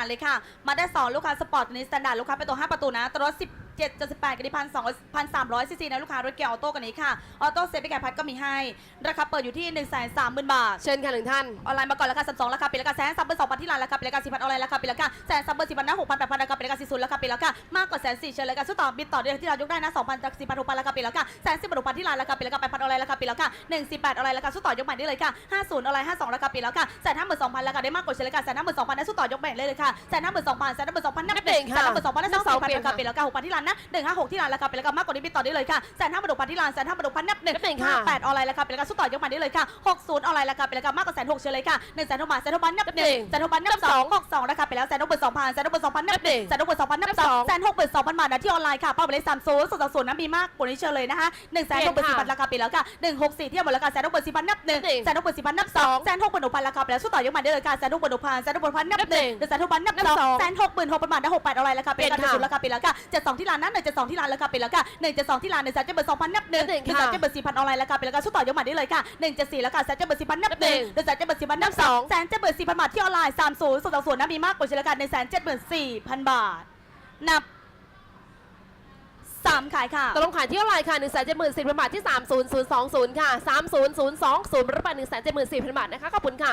การเลยค่ะมาได้2ลูกค้าสปอร์ตนี้สแตนดาร์ดลูกค้าเป็นตัว 5 ประตูนะตัวรถ 17 78กันที่พันสองพันสามร้อยซีซีนะลูกค้ารถเกียร์ออโต้กันนี้ค่ะออโต้เซฟไปแก่พัดก็มีให้ ราคาเปิดอยู่ที่1นึ่งแสนสามหมื่นบาท เชิญค่ะหนึ่งท่าน ออนไลน์มาก่อนราคา32ราคาปิดราคาแสนซับเบอร์สองพันที่ร้านราคาปิดราคาสี่พันออนไลน์ราคาปิดราคาแสนซับเบอร์สี่พันนะหกพันแปดพันราคาปิดราคาสี่ศูนย์ราคาปิดราคามากกว่าแสนสี่เชิญเลยค่ะสู้ต่อบิดต่อเดือนที่เรายกได้นะสองพันจากสี่พันหกพันราคาปิดราคาแสนสิบหกพันที่ร้านราคาปิดราคาแปดพันออนไลน์ราคาปิดราคาหนึ่งสี่แปดออนไลน์ราคาสู้ต่อยกใหม่ได้เลยค่ะห้าศูนย์ออนไลน์ห้าสองราคาปิดราคาแสนห้าหมื่นสองพันราคาได้มากกว่าเชิญเลยค่ะแสนห้าหมื่นสองพันนะสู้ต่อยกแบ่งเลยเลยค่ะแสนห้าหมื่นสองพันแสนห้าหมื่นสองพันนับนับหนึ่งแสค่ะนห้าหมื่นสองพันนะนับสองสี่พันเปลี่ยนราคาปิดราคาหกพันที่ร้านนะหนึ่งห้าหกที่ร้านราคาปิดราคามากกว่านี้บิดต่อได้เลยค่ะแสนห้าหมื่นหกพันที่ร้านแสนห้าหมื่นหกพันนับหนึ่งนับหนึ่งค่ะห้าแปดออนไลน์ราคาปิดราคาสู้ต่อยกใหม่ได้เลยค่ะหกศูนย์ออนไลน์ราคาปิดราคามากกว่าแสนหกเชิญเลยค่ะหนึ่งแสนหกบาทแสนหกบาทนับหนึ่งแสนหกบาทนับสองหกสองราคาไปแล้วแสนหกหมื่นสองพันแสนหกหมื่นสองพันนับหนึ่งแสนหกหมื่นสองพันนับสองแสนหกหมื่นสองพันบาทนะที่ออนไลน์ค่ะเป้าไปเลยสามศูนย์สองศูนย์นะมีมากกว่านี้เชิญเลยนะคะหนึ่งแสนหกหมื่นสี่พันราคาไปแล้วค่ะหนึ่งหกสี่เทียบหมดราคาแสนหกหมื่นสี่พันนับหนึ่งแสนหกหมื่นสี่พันนับสองแสนหกหมื่นหกพันราคาไปแล้วสู้ต่อยกใหม่ได้เลยค่ะแสนหกหมื่นหกพันแสนหกหมื่นหกพันนับหนึ่งแสนหกพันนับสองแสนหกหมื่นหกพันบาทนะหกแปดออนไลน์ราคาไปแล้วค่ะศูนย์ราคาไปแล้วค่ะเจ็ดสองที่ร้านนะหนึ่งเจ็ดสองที่ร้านราคาไปแล้วค่ะหนึ่งเจ็ดสองที่ร้านหนึ่งแสนเจ็ดหมื่นสองพันนับหนึ่งหนึ่งแสนเจ็ดหมื่นสี่พันออนไลน์ราคาไปแล้วค่ะสู้ต่อยกใหม่ได้เลยค่ะหนึ่งเจ็ดสี่แล้วค่ะแสนเจ็ดหมื่นสี่พันนับหนึ่งหนึ่งแสนเจ็ดหมื่นสี่พันนับสองแสนเจ็ดหมื่นสี่พันบาทที่ออนไลน์สามศูนย์สองศูนย์นะมีมากกว่าเฉลี่ยกันหนึ่งแสนเจ็ดหมื่นสี่พันบาทนับสามขายค่ะตกลงขายที่เท่าไหร่ค่ะ1 7 4 0 0 0บาทที่ 30020 ค่ะ 30020รับไป1 7 4 0 0 0 บาทนะคะขอบคุณค่ะ